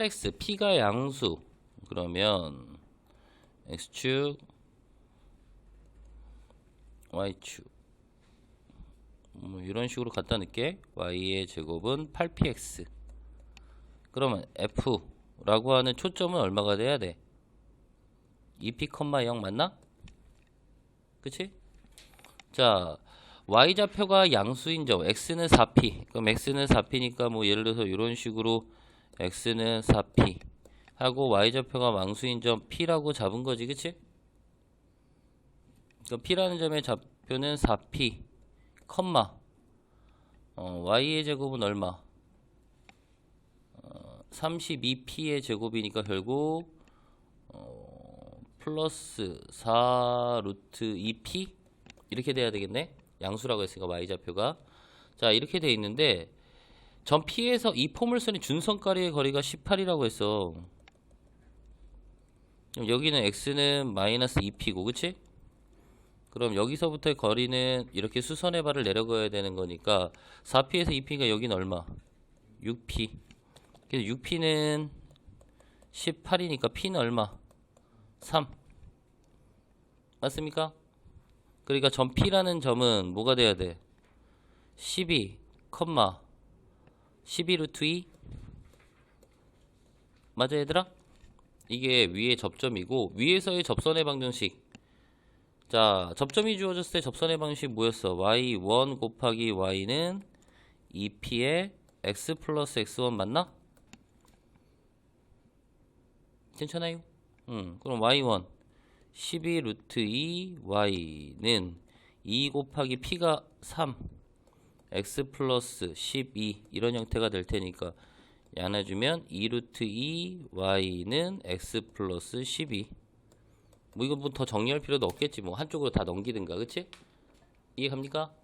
8x p가 양수 그러면 x축 y축 뭐 이런 식으로 갖다 넣게 y의 제곱은 8px 그러면 f라고 하는 초점은 얼마가 돼야 돼? 2p, 0 맞나? 그치? 자 y좌표가 양수인 점 x는 4p 그럼 x는 4p니까 뭐 예를 들어서 이런 식으로 x는 4p 하고 y좌표가 망수인 점 p라고 잡은 거지 그치? 그 p라는 점의 좌표는 4p 컴마 어, y의 제곱은 얼마? 어, 32p의 제곱이니까 결국 어, 플러스 4 루트 2p 이렇게 돼야 되겠네 양수라고 했으니까 y좌표가 자 이렇게 돼 있는데 전 P에서 이 포물선의 준선까지의 거리가 18이라고 했어 그럼 여기는 x는 마이너스 2p고 그치? 그럼 여기서부터의 거리는 이렇게 수선의 발을 내려가야 되는 거니까 4p에서 2p가 여기는 얼마? 6p 그래서 6p는 18이니까 p는 얼마? 3 맞습니까? 그러니까 점 P라는 점은 뭐가 돼야 돼? 12, 컴마 12 루트 2 맞아 얘들아? 이게 위의 접점이고 위에서의 접선의 방정식 자 접점이 주어졌을 때 접선의 방식 뭐였어? y1 곱하기 y는 2p의 x 플러스 x1 맞나? 괜찮아요? 응 그럼 y1 12 루트 2 y는 2 곱하기 p가 3 x 플러스 12 이런 형태가 될 테니까 나눠주면 2 루트 2 y는 x 플러스 12 뭐 이거 뭐더 정리할 필요도 없겠지 뭐 한쪽으로 다 넘기든가 그치? 이해갑니까?